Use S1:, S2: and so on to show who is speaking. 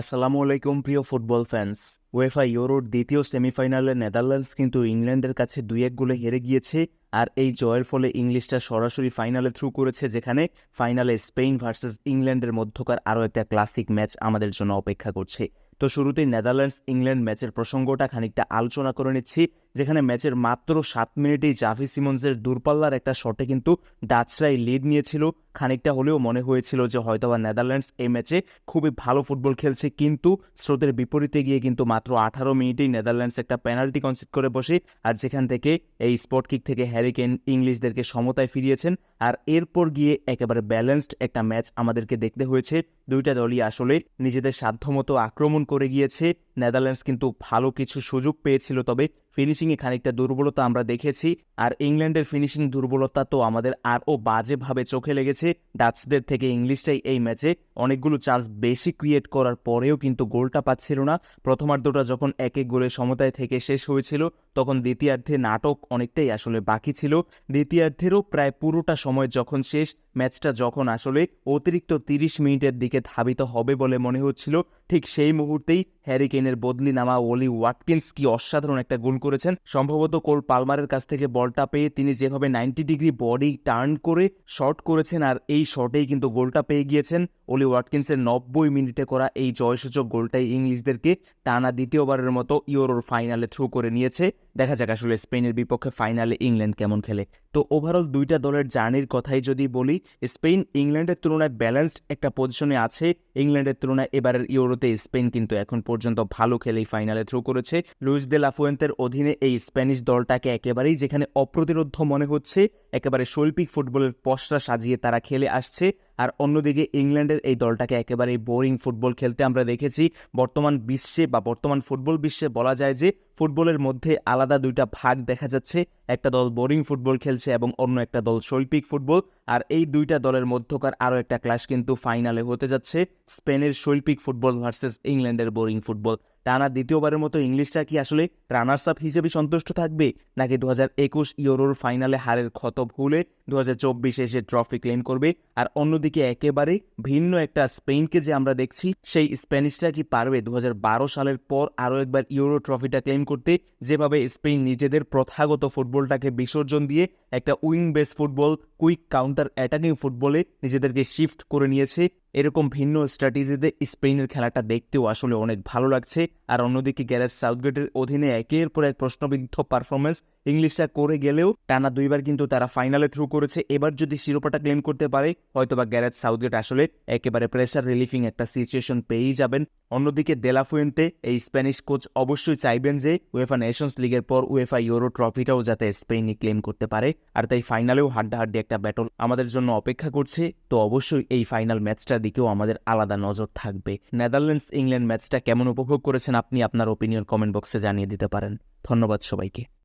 S1: আসসালামু আলাইকুম, প্রিয় ফুটবল ফ্যান্স ওয়েফা ইউরোর দ্বিতীয় সেমিফাইনালে নেদারল্যান্ডস কিন্তু ইংল্যান্ডের কাছে দুই এক গোলে হেরে গিয়েছে আর এই জয়ের ফলে ইংলিশটা সরাসরি ফাইনালে থ্রু করেছে, যেখানে ফাইনালে স্পেন ভার্সেস ইংল্যান্ডের মধ্যকার আরও একটা ক্লাসিক ম্যাচ আমাদের জন্য অপেক্ষা করছে। তো শুরুতেই নেদারল্যান্ডস ইংল্যান্ড ম্যাচের প্রসঙ্গটা খানিকটা আলোচনা করে নিচ্ছি, যেখানে ম্যাচের মাত্র সাত মিনিটেই জাভি সিমন্সের দূরপাল্লার একটা শটে কিন্তু ডাচরাই লিড নিয়েছিল। খানিকটা হলেও মনে হয়েছিল যে হয়তোবা নেদারল্যান্ডস এই ম্যাচে খুবই ভালো ফুটবল খেলছে, কিন্তু স্রোতের বিপরীতে গিয়ে কিন্তু মাত্র আঠারো মিনিটেই নেদারল্যান্ডস একটা পেনাল্টি কনসিড করে বসে আর যেখান থেকে এই স্পট কিক থেকে হ্যারিকেন ইংলিশদেরকে সমতায় ফিরিয়েছেন আর এরপর গিয়ে একেবারে ব্যালেন্সড একটা ম্যাচ আমাদেরকে দেখতে হয়েছে। দুইটা দলই আসলে নিজেদের সাধ্যমতো আক্রমণ করে গিয়েছে। নেদারল্যান্ডস কিন্তু ভালো কিছু সুযোগ পেয়েছিল, তবে ফিনিশিংয়ে খানিকটা দুর্বলতা আমরা দেখেছি, আর ইংল্যান্ডের ফিনিশিং দুর্বলতা তো আমাদের আরও বাজেভাবে চোখে লেগেছে। ডাচদের থেকে ইংলিশটাই এই ম্যাচে অনেকগুলো চান্স বেশি ক্রিয়েট করার পরেও কিন্তু গোলটা পাচ্ছিল না। প্রথমার্ধটা যখন এক এক গোলে সমতায় থেকে শেষ হয়েছিল, তখন দ্বিতীয়ার্ধে নাটক অনেকটাই আসলে বাকি ছিল। দ্বিতীয়ার্ধেরও প্রায় পুরোটা সময় যখন শেষ ম্যাচটা যখন আসলে অতিরিক্ত তিরিশ মিনিটের দিকে ধাবিত হবে বলে মনে হচ্ছিল, ঠিক সেই মুহূর্তেই হ্যারি কেনের বদলি নামা ওলি ওয়াটকিন্স কি অসাধারণ একটা গোল করেছেন। সম্ভবত কোল পালমারের কাছ থেকে বলটা পেয়ে তিনি যেভাবে নাইনটি ডিগ্রি বডি টার্ন করে শট করেছেন, আর এই শটেই কিন্তু গোলটা পেয়ে গিয়েছেন। ওলি ওয়াটকিন্সের নব্বই মিনিটে করা এই জয়সূচক গোলটাই ইংলিশদেরকে টানা দ্বিতীয়বারের মতো ইউরোর ফাইনালে থ্রু করে নিয়েছে। দেখা যাক আসলে স্পেনের বিপক্ষে ফাইনালে ইংল্যান্ড কেমন খেলে। তো ওভারঅল দুইটা দলের জার্নির কথাই যদি বলি, স্পেন ইংল্যান্ডের তুলনায় ব্যালেন্সড একটা পজিশনে আছে। ইংল্যান্ডের তুলনায় এবারের ইউরোতে স্পেন কিন্তু এখন পর্যন্ত ভালো খেলেই ফাইনালে থ্রু করেছে। লুইস দে লাফুয়েন্তের অধীনে এই স্প্যানিশ দলটাকে একেবারেই যেখানে অপ্রতিরোধ মনে হচ্ছে, একেবারে শৈল্পিক ফুটবলের পশরা সাজিয়ে তারা খেলে আসছে। আর অন্যদিকে ইংল্যান্ডের এই দলটাকে একেবারেই বোরিং ফুটবল খেলতে আমরা দেখেছি। বর্তমান বিশ্বে বা বর্তমান ফুটবল বিশ্বে বলা যায় যে ফুটবলের মধ্যে আলাদা দুইটা ভাগ দেখা যাচ্ছে। একটা দল বোরিং ফুটবল খেলছে এবং অন্য একটা দল শৈল্পিক ফুটবল। আর এই দুইটা দলের মধ্যকার আরও একটা ক্লাস কিন্তু ফাইনালে হতে যাচ্ছে, স্পেনের শৈল্পিক ফুটবল ভার্সেস ইংল্যান্ডের বোরিং ফুটবল। টানা দ্বিতীয়বারের মতো ইংলিশটা কি আসলে রানার্স আপ হিসেবে সন্তুষ্ট থাকবে? নাকি দু হাজার একুশ ইউরোর ফাইনালে হারের ক্ষত ভুলে দু হাজার চব্বিশে এসে ট্রফি ক্লেম করবে? আর অন্যদিকে একেবারে ভিন্ন একটা স্পেনকে যে আমরা দেখছি, সেই স্প্যানিশটা কি পারবে? দু হাজার বারো সালের পর আরও একবার ইউরো ট্রফিটা ক্লেম করতে যেভাবে স্পেন নিজেদের প্রথাগত ফুটবলটাকে বিসর্জন দিয়ে একটা wing base football quick counter attacking ফুটবলে নিজেদেরকে শিফট করে নিয়েছে। এরকম ভিন্ন স্ট্র্যাটেজিতে স্পেনের খেলাটা দেখতেও আসলে অনেক ভালো লাগছে। আর অন্যদিকে গ্যারেজ সাউথগেটের অধীনে একের পর এক প্রশ্নবিদ্ধ পারফরমেন্স ইংলিশটা করে গেলেও টানা দুইবার কিন্তু তারা ফাইনালে থ্রু করেছে। এবার যদি শিরোপাটা ক্লেম করতে পারে, হয়তোবা গ্যারেজ সাউথগেট আসলে একেবারে প্রেশার রিলিফিং একটা সিচুয়েশন পেয়েই যাবেন। অন্যদিকে দেলাফুয়েন্তে এই স্প্যানিশ কোচ অবশ্যই চাইবেন যে উয়েফা নেশনস লিগের পর উয়েফা ইউরো ট্রফিটাও যাতে স্পেনই ক্লেম করতে পারে। আর তাই ফাইনালেও হাড্ডাহাড্ডি একটা ব্যাটল আমাদের জন্য অপেক্ষা করছে, তো অবশ্যই এই ফাইনাল ম্যাচটার দিকেও আমাদের আলাদা নজর থাকবে। নেদারল্যান্ডস ইংল্যান্ড ম্যাচটা কেমন উপভোগ করেছেন আপনি? আপনার ওপিনিয়ন কমেন্ট বক্সে জানিয়ে দিতে পারেন। ধন্যবাদ সবাইকে।